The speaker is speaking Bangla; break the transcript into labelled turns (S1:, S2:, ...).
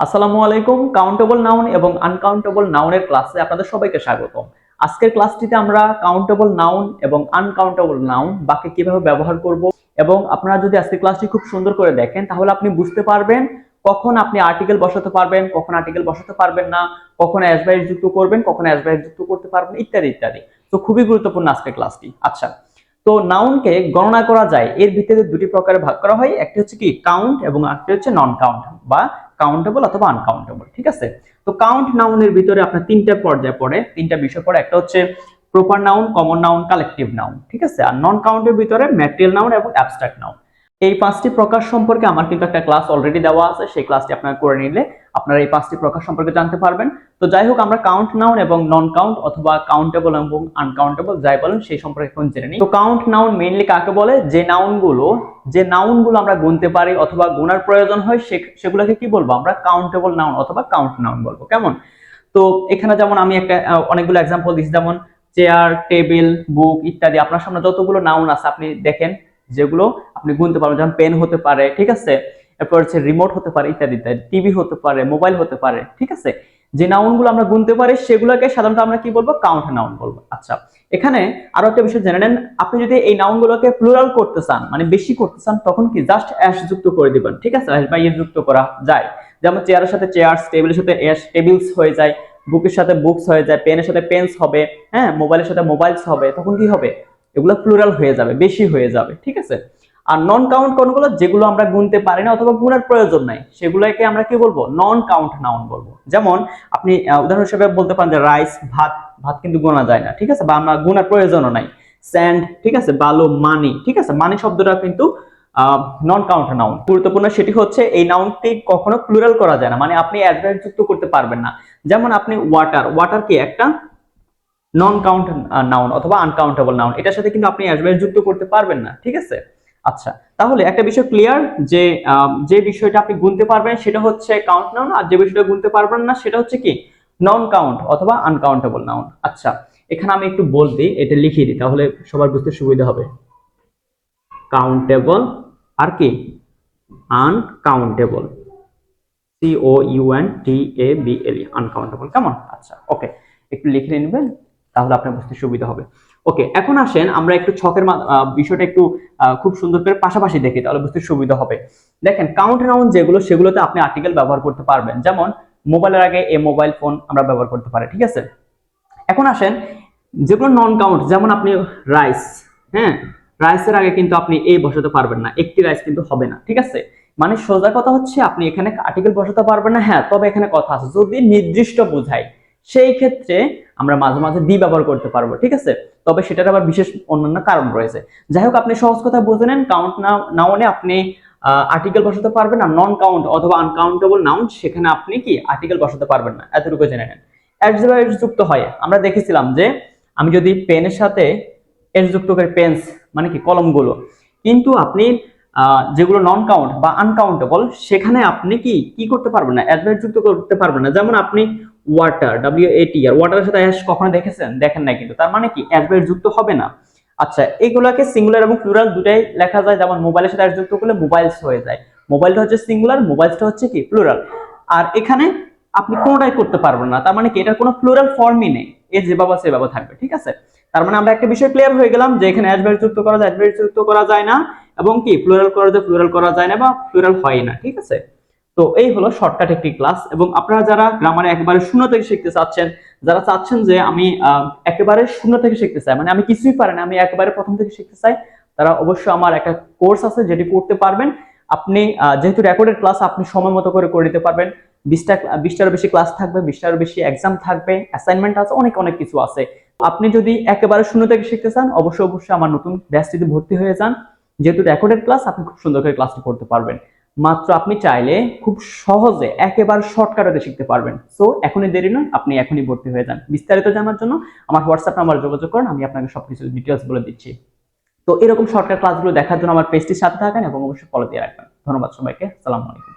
S1: আসসালামু আলাইকুম কাউন্টেবল নাউন এবং আনকাউন্টেবল নাউনের ক্লাসে আপনাদের সবাইকে স্বাগতম। আজকের ক্লাসটিতে আমরা কাউন্টেবল নাউন এবং আনকাউন্টেবল নাউন বাকি কীভাবে ব্যবহার করব এবং আপনারা যদি আজকের ক্লাসটি খুব সুন্দর করে দেখেন, তাহলে আপনি বুঝতে পারবেন কখন আপনি আর্টিকেল বসাতে পারবেন, কখন আর্টিকেল বসাতে পারবেন না, কখন অ্যাসবাইস যুক্ত করবেন, কখন অ্যাসবাইস যুক্ত করতে পারবেন, ইত্যাদি ইত্যাদি। তো খুবই গুরুত্বপূর্ণ আজকের ক্লাসটি। আচ্ছা তো নাউনকে গণনা করা যায়। এর ভিত্তিতে দুটি প্রকারে ভাগ করা হয়। একটি হচ্ছে কি কাউন্ট এবং আরেকটি হচ্ছে নন কাউন্ট বা কাউন্টেবল অথবা আনকাউন্টেবল ঠিক আছে? তো কাউন্ট নাউনের ভিতরে আপনার তিনটা পর্যায়ে পড়ে, তিনটা বিষয় পড়ে। একটা হচ্ছে proper noun common noun collective noun ঠিক আছে? আর নন কাউন্টের ভিতরে ম্যাটেরিয়াল নাউন এবং অ্যাবস্ট্রাক্ট নাউন এই পাঁচটি প্রকাশ সম্পর্কে আমার কিন্তু একটা ক্লাস অলরেডি দেওয়া আছে, সেই ক্লাসটি আপনারা করে নিলে আপনারা এই পাঁচটি প্রকাশ সম্পর্কে জানতে পারবেন। তো যাই হোক, আমরা কাউন্ট নাউন এবং নন কাউন্ট অথবা কাউন্টেবল এবং আনকাউন্টেবল যাই বলেন, সেই সম্পর্কে এখন জেনে নিই। তো কাউন্ট নাউন মেইনলি কাকে বলে? যে নাউনগুলো যে নাউনগুলো আমরা গুনতে পারি অথবা গুনার প্রয়োজন হয় সেগুলোকে কি বলব আমরা? কাউন্টেবল নাউন অথবা কাউন্ট নাউন বলব, কেমন? তো এখানে যেমন আমি একটা অনেকগুলো এক্সাম্পল দিচ্ছি যেমন চেয়ার টেবিল বুক ইত্যাদি। আপনার সামনে যতগুলো নাউন আছে, আপনি দেখেন যেগুলো আপনি গুনতে পারবেন, যেমন পেন হতে পারে, ঠিক আছে? এরপর হচ্ছে রিমোট হতে পারে ইত্যাদি ইত্যাদি। টিভি হতে পারে মোবাইল হতে পারে, ঠিক আছে? যে নাউনগুলো আমরা গুনতে পারি, সেগুলোকে সাধারণত আমরা কি বলব? কাউন্ট নাউন বলব। আচ্ছা এখানে আরও একটা বিষয় জেনে নেন। আপনি যদি এই নাউনগুলোকে প্লুরাল করতে চান মানে বেশি করতে চান, তখন কি জাস্ট অ্যাশ যুক্ত করে দিবেন, ঠিক আছে? অ্যাশ বা ইয়ে যুক্ত করা যায়। যেমন চেয়ারের সাথে চেয়ার্স টেবিলের সাথে অ্যাশ টেবিলস হয়ে যায় বুকের সাথে বুকস হয়ে যায় পেনের সাথে পেন্স হবে হ্যাঁ? মোবাইলের সাথে মোবাইলস হবে, তখন কি হবে? এগুলো প্লুরাল হয়ে যাবে, বেশি হয়ে যাবে, ঠিক আছে? আর নন কাউন্ট কোনগুলো, যেগুলো আমরা গুনতে পারি না অথবা গুণার প্রয়োজন নাই, সেগুলোকে আমরা কি বলব? নন কাউন্ট নাউন বলব। যেমন আপনি উদাহরণ হিসেবে বলতে পারেন যে রাইস ভাত ভাত কিন্তু গোনা যায় না, ঠিক আছে? বা আমরা গুনার প্রয়োজনও নাই। স্যান্ড ঠিক আছে? বালু মানি ঠিক আছে? মানি শব্দটা কিন্তু নন কাউন্ট নাউন গুরুত্বপূর্ণ সেটি হচ্ছে এই নাউনটি কখনো প্লুরাল করা যায় না মানে আপনি অ্যাডভার্ব যুক্ত করতে পারবেন না। যেমন আপনি ওয়াটার ওয়াটার কি একটা নন কাউন্ট নাউন অথবা আনকাউন্টেবল নাউন এটার সাথে কিন্তু আপনি অ্যাডভার্ব যুক্ত করতে পারবেন না, ঠিক আছে? আচ্ছা তাহলে একটা বিষয় ক্লিয়ার যে যে বিষয়টা আপনি গুনতে পারবেন সেটা হচ্ছে কাউন্ট নাউন আর যে বিষয়টা গুনতে পারবেন না সেটা হচ্ছে কি? নন কাউন্ট অথবা আনকাউন্টেবল নাউন আচ্ছা এখানে আমি একটু বলতে এটা লিখিয়ে দিই, তাহলে সবার বুঝতে সুবিধা হবে। কাউন্টেবল আর কি? Uncountable C O U N T A B L uncountable কেমন? আচ্ছা ওকে একটু লিখে নেবেন। তাহলে আপনার বুঝতে সুবিধা হবে। ওকে এখন আসেন, আমরা একটু ছকের বিষয়টা একটু খুব সুন্দর করে পাশাপাশি দেখি, তাহলে বুঝতে সুবিধা হবে। দেখেন কাউন্ট নাউন যেগুলো, সেগুলোতে আপনি আর্টিকেল ব্যবহার করতে পারবেন। যেমন মোবাইলের আগে এ মোবাইল ফোন আমরা ব্যবহার করতে পারি, ঠিক আছে? এখন আসেন, যেগুলো নন কাউন্ট যেমন আপনি রাইস হ্যাঁ? রাইসের আগে কিন্তু আপনি এ বসাতে পারবেন না, একটি রাইস কিন্তু হবে না, ঠিক আছে? মানে সোজা কথা হচ্ছে, আপনি এখানে আর্টিকেল বসাতে পারবেন না হ্যাঁ তবে এখানে কথা আছে, যদি নির্দিষ্ট বোঝায়, সেই ক্ষেত্রে আমরা মাঝে মাঝে দি ব্যবহার করতে পারব, ঠিক আছে? তবে সেটার আবার বিশেষ অন্যান্য কারণ রয়েছে। যাই হোক, আপনি সহজ কথা বুঝে নেন কাউন্ট না নাউনে আপনি আর্টিকেল বসাতে পারবেন না নন কাউন্ট অথবা আনকাউন্টেবল নাউন সেখানে আপনি কি আর্টিকেল বসাতে পারবেন না, এতটুকু জেনে নেন। যুক্ত হয়। আমরা দেখেছিলাম যে, আমি যদি পেনের সাথে এস যুক্ত করি পেন্স মানে কি, কলমগুলো, কিন্তু আপনি যেগুলো নন কাউন্ট বা আনকাউন্টেবল সেখানে আপনি কি কি করতে পারবেন না? অ্যাডভার্ব যুক্ত করতে পারবেন না। যেমন আপনি ওয়াটার ডাব্লিউ এ টি আর ওয়াটারের সাথে অ্যাশ কখনো দেখেছেন? দেখেন না কিন্তু। তার মানে কি? অ্যাডভার্ব যুক্ত হবে না। আচ্ছা এগুলোকে সিঙ্গুলার এবং প্লুরাল দুটাই লেখা যায়। যেমন মোবাইলের সাথে অ্যাশ যুক্ত করলে মোবাইলস হয়ে যায়। মোবাইলটা হচ্ছে সিঙ্গুলার মোবাইলসটা হচ্ছে কি? প্লুরাল আর এখানে আপনি কোনোটাই করতে পারবেন না। তার মানে কি? এটার কোনো প্লুরাল ফর্মই নেই। এ যেভাবে সেভাবে থাকবে, ঠিক আছে? তার মানে আমরা একটা বিষয় ক্লিয়ার হয়ে গেলাম যে এখানে অ্যাডভার্ব যুক্ত করা যায় অ্যাডভার্ব যুক্ত করা যায় না, এবং কি? প্লুরাল করা যায় প্লুরাল করা যায় না বা প্লুরাল হয় না, ঠিক আছে? তো এই হলো শর্টকাট একটি ক্লাস এবং আপনারা যারা গ্রামারে একেবারে শূন্য থেকে শিখতে চাচ্ছেন, যারা চাচ্ছেন যে আমি একেবারে শূন্য থেকে শিখতে চাই মানে আমি কিছুই পারি না, আমি একেবারে প্রথম থেকে শিখতে চাই, তারা অবশ্যই আমার একটা কোর্স আছে যেটি করতে পারবেন। আপনি যেহেতু রেকর্ডেড ক্লাস আপনি সময় মতো করে করে নিতে পারবেন। বিশটা বিশটারও বেশি ক্লাস থাকবে বিশটার বেশি এক্সাম থাকবে অ্যাসাইনমেন্ট আছে, অনেক অনেক কিছু আছে। আপনি যদি একেবারে শূন্য থেকে শিখতে চান, অবশ্যই অবশ্যই আমার নতুন ব্যাচটিতে ভর্তি হয়ে যান। যেহেতু রেকর্ডেড ক্লাস আপনি খুব সুন্দর করে ক্লাসটি করতে পারবেন। মাত্র আপনি চাইলে খুব সহজে একেবারে শর্টকাটে শিখতে পারবেন। সো এখনই দেরি নয়, আপনি এখনই ভর্তি হয়ে যান। বিস্তারিত জানার জন্য আমার হোয়াটসঅ্যাপ নাম্বার যোগাযোগ করুন, আমি আপনাকে সবকিছু ডিটেলস বলে দিচ্ছি। তো এরকম শর্টকাট ক্লাসগুলো দেখার জন্য আমার পেজটির সাথে থাকেন এবং অবশ্যই ফলো দিয়ে রাখবেন। ধন্যবাদ সবাইকে সালাম আলাইকুম।